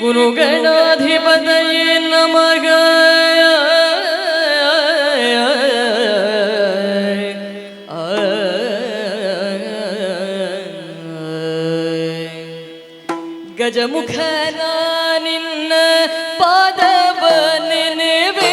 ಗುರುಗಣಾಧಿಪತಯೇ ನಮಗ ಗಜಮುಖನ ನಿನ್ನ ಪಾದವ ನೆನೆವೇ.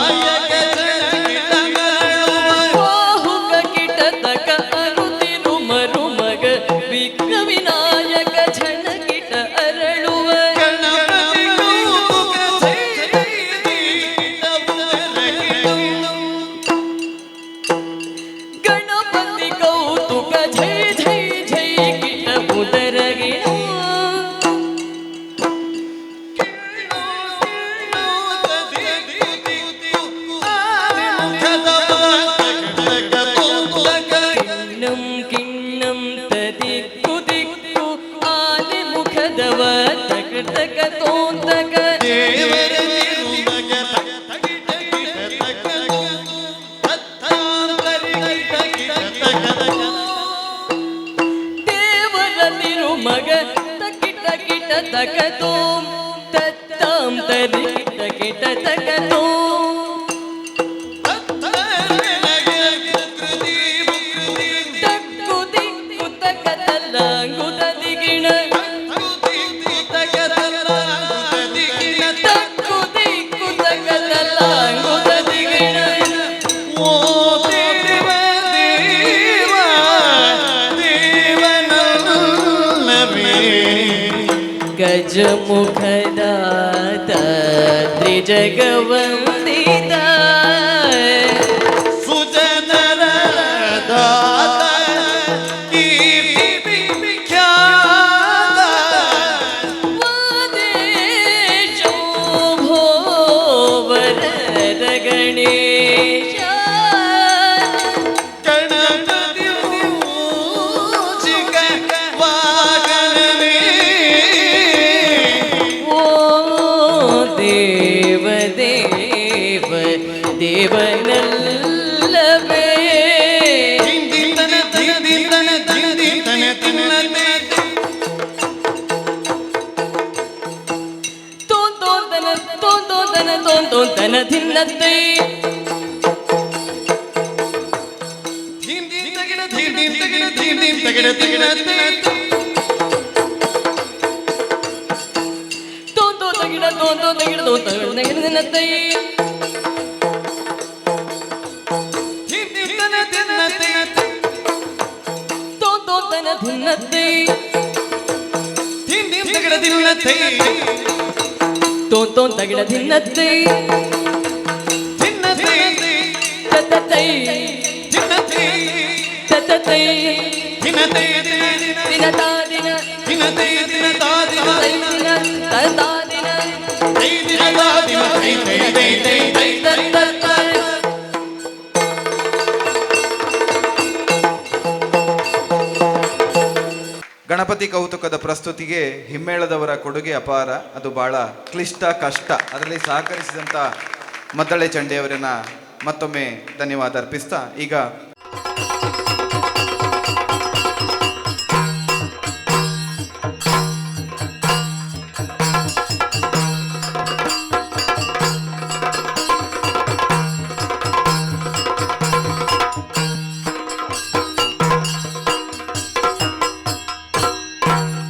तक तोम तत्तम तरिक तकिट तक ദ്വിജമുഖദാത ദ്വിജഗവന്ത ದೇವನಲ್ಲವೇ ದಿಂದಿನ ದಿಂದಿನ ದಿಂದಿನ ತಿನ್ನತೆ ತೋಂತೋಂತನ ತೋಂತೋಂತನ ತೋಂತೋಂತನ ಧಿನ್ನತ್ತೆ ದಿಂದಿನ ತಗಿಡ ದಿಂದಿನ ತಗಿಡ ದಿಂದಿನ ತಗಿಡ ತಿನ್ನತೆ ತೋಂತೋಂತನ ಧಿನ್ನತ್ತೆ ದಿಂದಿನ ತಗಿಡ ತಿನ್ನತೆ ತಿನ್ನತ್ತೆ ತತ್ತೈ ತಿನ್ನತ್ತೆ ತತ್ತೈ ತಿನ್ನತ್ತೆ ದಿನ ದಿನತಾ ದಿನ. ತಿನ್ನತ್ತೆ ದಿನ ತಾ ದಿನ. ತೈ ದಿನ. ತತಾ ಗಣಪತಿ ಕೌತುಕದ ಪ್ರಸ್ತುತಿಗೆ ಹಿಮ್ಮೇಳದವರ ಕೊಡುಗೆ ಅಪಾರ. ಅದು ಬಹಳ ಕ್ಲಿಷ್ಟ, ಕಷ್ಟ. ಅದರಲ್ಲಿ ಸಹಕರಿಸಿದಂಥ ಮದ್ದಳೆ ಚಂಡೆಯವರನ್ನ ಮತ್ತೊಮ್ಮೆ ಧನ್ಯವಾದ ಅರ್ಪಿಸ್ತಾ, ಈಗ